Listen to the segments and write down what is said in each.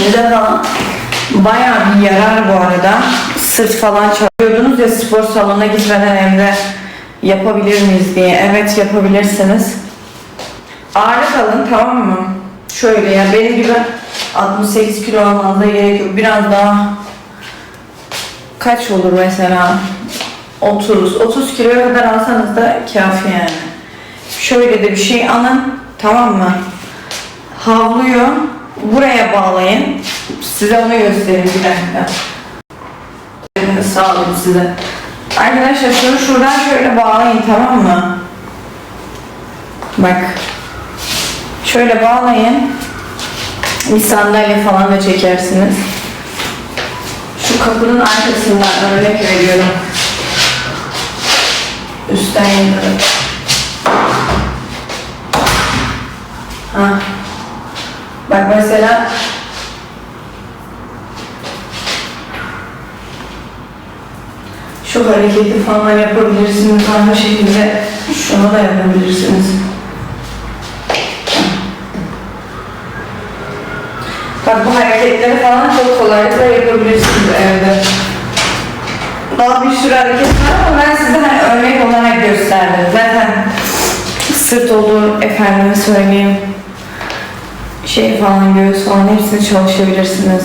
dişinize falan bayağı bir yarar bu arada. Sırt falan çalıyordunuz ya spor salonuna gitmeden evde yapabilir miyiz diye. Evet yapabilirsiniz. Ağırlık alın tamam mı? Şöyle ya benim gibi 68 kilo olmanıza gerek yok. Biraz daha kaç olur mesela? 30. 30 kiloya kadar alsanız da kafi yani. Şöyle de bir şey alın tamam mı? Havluyu buraya bağlayın. Size onu göstereyim bir dakika. Elini sağlayayım size. Arkadaşlar şunu şuradan şöyle bağlayın tamam mı? Bak. Şöyle bağlayın. Bir sandalye falan da çekersiniz. Şu kapının arkasından örnek veriyorum. Üstten indirin. Ha. Bak mesela şu hareketi falan yapabilirsiniz. Aynı şekilde şunu da yapabilirsiniz. Bak bu hareketleri falan çok kolaylıkla yapabilirsiniz evde. Daha bir sürü hareket var ama ben size hani örnek olarak gösterdim. Zaten sırt olur, efendime söyleyeyim. Şey falan, göğüs falan hepsini çalışabilirsiniz.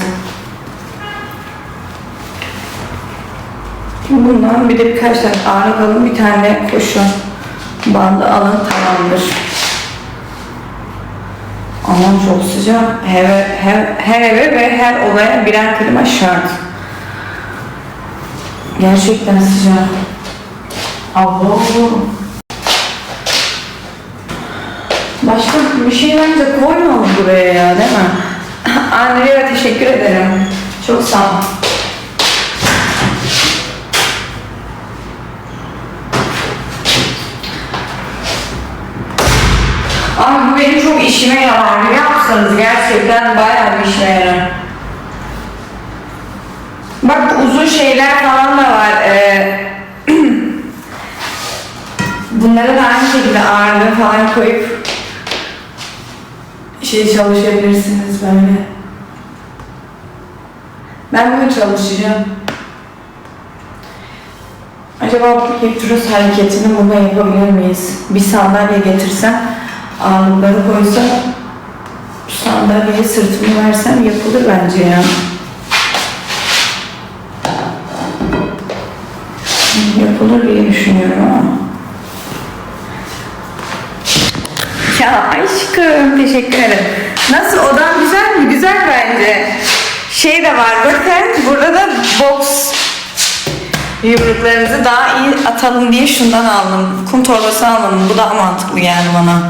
Bundan bir de birkaç tane ağırlık alın, bir tane koşu bandı alın tamamdır. Aman çok sıcak. Her, her, her eve ve her odaya birer klima şart. Gerçekten sıcak. Allah Başka bir şey bence koymalı buraya ya değil mi? Andrea teşekkür ederim. Çok sağ ol. Abi bu benim çok işime yarar biliyor musunuz? Gerçekten bayağı bir işime yarar. Bak bu uzun şeyler falan da var. Ee, Bunları da aynı şekilde ağırlığı falan koyup şey çalışabilirsiniz böyle. Ben bunu çalışacağım. Acaba bu hiptros hareketini burada yapabilir miyiz? Bir sandalye getirsem, ağırlıkları koysam, sandalyeye sırtımı versem yapılır bence ya. Yapılır diye düşünüyorum ama. Ya aşkım teşekkür ederim. Nasıl odam güzel mi? Güzel bence. Şey de var bakın burada da box yumruklarınızı daha iyi atalım diye şundan aldım. Kum torbası almadım. Bu daha mantıklı yani bana.